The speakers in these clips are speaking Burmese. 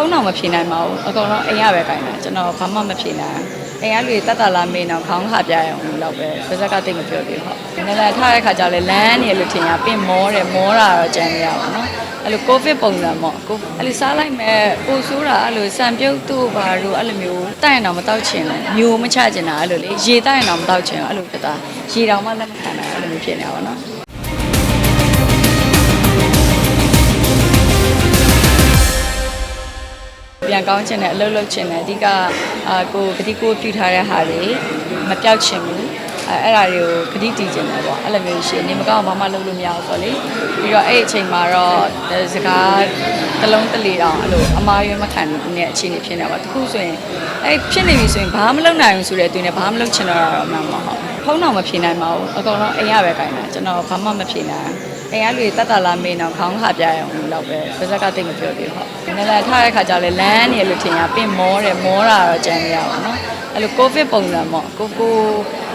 ဖုန်းတော့မဖြေနိုင်ပါဘူးအကုန်လုံးအိမ်ရပဲခိုင်းတာကျွန်တော်ဘာမှမဖြေနိုင်အိမ်ကလူတွေတတ်တာလာမေးတော့ခေါင်းခါပြရအောင်လို့ပဲပါဇက်ကတိတ်မပြောသေးဟုတ်နည်းနည်းထားတဲ့ခါကျလဲလမ်းနေလို့ထင်ရပင့်မောတယ်မောတာတော့ကြံရပါတော့နော်အဲ့လိုကိုဗစ်ပုံစံပေါ့ကိုအဲ့လိုစားလိုက်မဲ့ပိုဆိုးတာအဲ့လိုစံပြုတ်တို့ဘာလို့အဲ့လိုမျိုးတိုက်ရင်တော့မတောက်ချင်လဲမျိုးမချချင်တာအဲ့လိုလေရေတိုက်ရင်တော့မတောက်ချင်အဲ့လိုဖြစ်တာရေတောင်မှလက်မခံနိုင်အဲ့လိုမျိုးဖြစ်နေတာပါနော် ပြန်ကောင်းချင်တယ်အလုပ်လုပ်ချင်တယ်အဓိကအာကိုဂတိကိုပြုထားတဲ့ဟာတွေမပြောက်ချင်ဘူးအဲအဲ့ဒါတွေကိုဂတိတည်ချင်တယ်ပေါ့အဲ့လိုမျိုးရှိရင်နေမကောင်းဘာမှလုပ်လို့မရဘူးဆိုတော့လေပြီးတော့အဲ့ဒီအချိန်မှာတော့စကားတစ်လုံးတစ်လေတောင်အဲ့လိုအမားရွေးမခံတဲ့အခြေအနေဖြစ်နေပါတခုဆိုရင်အဲ့ဖြစ်နေပြီဆိုရင်ဘာမှမလုပ်နိုင်ဘူးဆိုတဲ့အတွင်းနဲ့ဘာမှမလုပ်ချင်တော့တာတော့မှန်ပါဟုတ်ဖုန်းတော့မဖြေနိုင်ပါဘူးအကုန်လုံးအိမ်ရပဲခိုင်းတာကျွန်တော်ဘာမှမဖြေနိုင် အိမ်ကလူတွေတတ်တာလာမေးတော့ခေါင်းခါပြရအောင်လို့ပဲပါဇက်ကတိတ်မပြောသေးဘူးဟုတ်နည်းနည်းထားတဲ့ခါကျလဲလမ်းနေလို့ထင်ရပင့်မောတယ်မောတာတော့ကြံရပါတော့အဲ့လိုကိုဗစ်ပုံစံပေါ့ကိုကို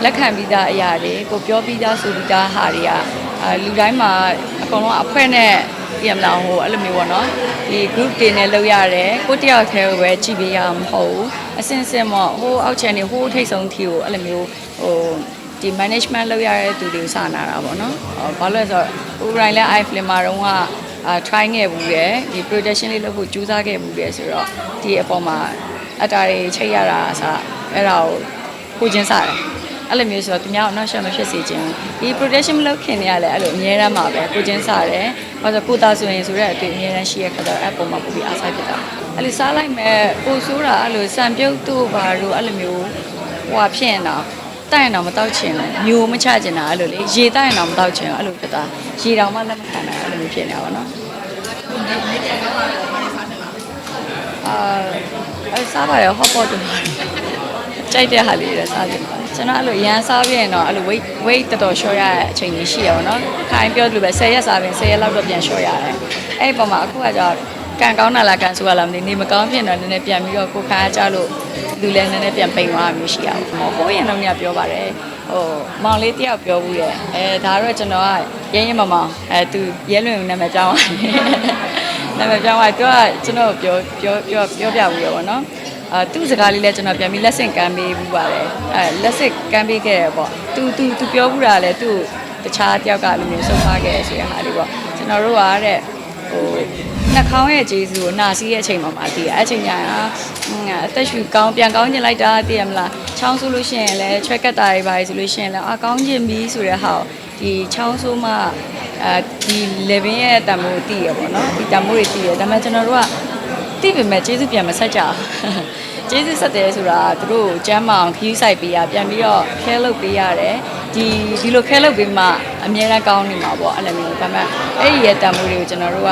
လက်ခံပြီးသားအရာတွေကိုပြောပြီးသားဆိုပြီးသားဟာတွေကအာလူတိုင်းမှာအကုန်လုံးအဖွဲနဲ့ပြမလားဟိုအဲ့လိုမျိုးပေါ့နော်ဒီ group တွေနဲ့လုပ်ရတယ်ကိုတယောက်တည်းပဲကြည့်ပေးရမှာမဟုတ်ဘူးအစင်စင်ပေါ့ဟိုအောက်ချန်နေဟိုထိတ်ဆုံးထီကိုအဲ့လိုမျိုးဟိုဒီ management လုပ်ရတဲ့သူတွေကိုစာနာတာပေါ့နော်။ဘာလို့လဲဆိုတော့ ဥရိုင်းလဲ iFilm မှာတော့ကအာ try ခဲ့ဘူးတယ်ဒီ production လေးလုပ်ဖို့ကြိုးစားခဲ့ဘူးတယ်ဆိုတော့ဒီအပေါ်မှာအတားတွေချိတ်ရတာအစားအဲ့ဒါကိုကိုချင်းစားတယ်။အဲ့လိုမျိုးဆိုတော့သူများတော့ not sure မဖြစ်စေချင်ဘူး။ဒီ production မလုပ်ခင်တည်းကလည်းအဲ့လိုအများရမ်းမှာပဲကိုချင်းစားတယ်။ဘာလို့ကိုသားဆိုရင်ဆိုတဲ့အတွေ့အများရမ်းရှိရခါတော့အဲ့ပုံမှာပိုပြီးအားစားဖြစ်တာ။အဲ့လိုစားလိုက်မဲ့ပိုဆိုးတာအဲ့လိုစံပြုတ်တို့ဘာလို့အဲ့လိုမျိုးဟိုဟာဖြစ်နေတာ တိုက်ရင်တော့မတောက်ချင်ဘူးမျိုးမချချင်တာအဲ့လိုလေရေတိုက်ရင်တော့မတောက်ချင်ဘူးအဲ့လိုဖြစ်တာရေတောင်မှလက်မခံနိုင်အဲ့လိုမျိုးဖြစ်နေတာပါနော်အာအဲ့စားပါရဟော့ပေါ့တူကြိုက်တဲ့ဟာလေးတွေစားကြည့်ပါကျွန်တော်အဲ့လိုရန်စားပြရင်တော့အဲ့လို weight weight တော်တော် short ရတဲ့အချိန်ကြီးရှိရပါတော့ခိုင်းပြောလို့ပဲ10ရက်စားပြင်10ရက်လောက်တော့ပြန် short ရတယ်အဲ့ဒီပုံမှာအခုကကြောင့် ကန်ကောင်းတာလားကန်ဆိုးရလားမသိနေမကောင်းဖြစ်တော့နည်းနည်းပြန်ပြီးတော့ကိုခါကြလို့လူလည်းနည်းနည်းပြန်ပိန်သွားမျိုးရှိရအောင်ဟိုဟိုရင်တော့ညပြောပါတယ်ဟိုမောင်လေးတယောက်ပြောဘူးရဲ့အဲဒါတော့ကျွန်တော်ကရင်းရင်းမမောင်အဲသူရဲလွင်နာမည်ကြောင်းနာမည်ကြောင်းကသူကကျွန်တော်ပြောပြောပြောပြောပြဘူးရပါတော့အာသူ့စကားလေးလည်းကျွန်တော်ပြန်ပြီးလက်ဆင့်ကမ်းပေးဘူးပါတယ်အဲလက်ဆင့်ကမ်းပေးခဲ့ရပေါ့သူသူသူပြောဘူးတာလည်းသူ့တခြားတယောက်ကလူမျိုးဆုံးသွားခဲ့ဆိုတဲ့ဟာလေးပေါ့ကျွန်တော်တို့ကတဲ့ ဟိုနှာခေါင်းရဲ့ဂျေစုကိုနာစီးရဲ့အချိန်မှာမှတည်အဲ့အချိန်ညာအသက်ရှူကောင်းပြန်ကောင်းကျင်လိုက်တာတည်ရမလားချောင်းဆိုလို့ရှိရင်လည်းချွဲကတ်တာတွေပါဆိုလို့ရှိရင်လည်းအာကောင်းကျင်ပြီဆိုတဲ့ဟာကိုဒီချောင်းဆိုမှအဲဒီ level ရဲ့တံမိုးတည်ရပေါ့နော်ဒီတံမိုးတွေတည်ရဒါပေမဲ့ကျွန်တော်တို့ကတိပေမဲ့ကျေးဇူးပြန်မဆက်ကြဘူးကျေးဇူးဆက်တယ်ဆိုတာသူတို့ကိုကျမ်းမအောင်ခီးဆိုင်ပေးရပြန်ပြီးတော့ခဲလုပ်ပေးရတယ် ဒီဒီလိုခဲလုပ်ပေးမှအများအားကောင်းနေမှာပေါ့အဲ့လိုမျိုးဒါပေမဲ့အဲ့ဒီရဲ့တန်ဖိုးတွေကိုကျွန်တော်တို့က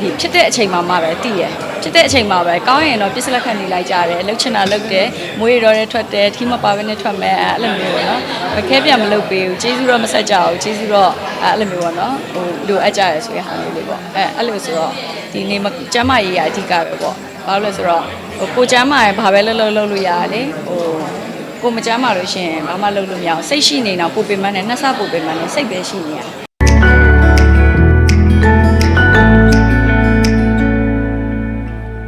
ဒီဖြစ်တဲ့အချိန်မှမှပဲသိရဖြစ်တဲ့အချိန်မှပဲကောင်းရင်တော့ပြစ်လက်ခံနေလိုက်ကြတယ်လှုပ်ချင်တာလှုပ်တယ်မွေးရောတဲ့ထွက်တယ်ထီးမပါဘဲနဲ့ထွက်မယ်အဲ့လိုမျိုးပေါ့နော်မခဲပြန်မလုပ်ပေးဘူးကျေးဇူးတော့မဆက်ကြဘူးကျေးဇူးတော့အဲ့လိုမျိုးပေါ့နော်ဟိုလိုအပ်ကြရဆိုတဲ့ဟာမျိုးလေးပေါ့အဲ့အဲ့လိုဆိုတော့ဒီနေမကျမ်းမာရေးရအဓိကပဲပေါ့ဘာလို့လဲဆိုတော့ဟိုကိုကျမ်းမာရင်ဘာပဲလုပ်လုပ်လုပ်လို့ရတယ်လေဟို ကိုမကျမ်းမာလို့ရှိရင်ဘာမှလုပ်လို့မရအောင်စိတ်ရှိနေတော့ပူပင်မနဲ့နှက်ဆပူပင်မနဲ့စိတ်ပဲရှိနေရ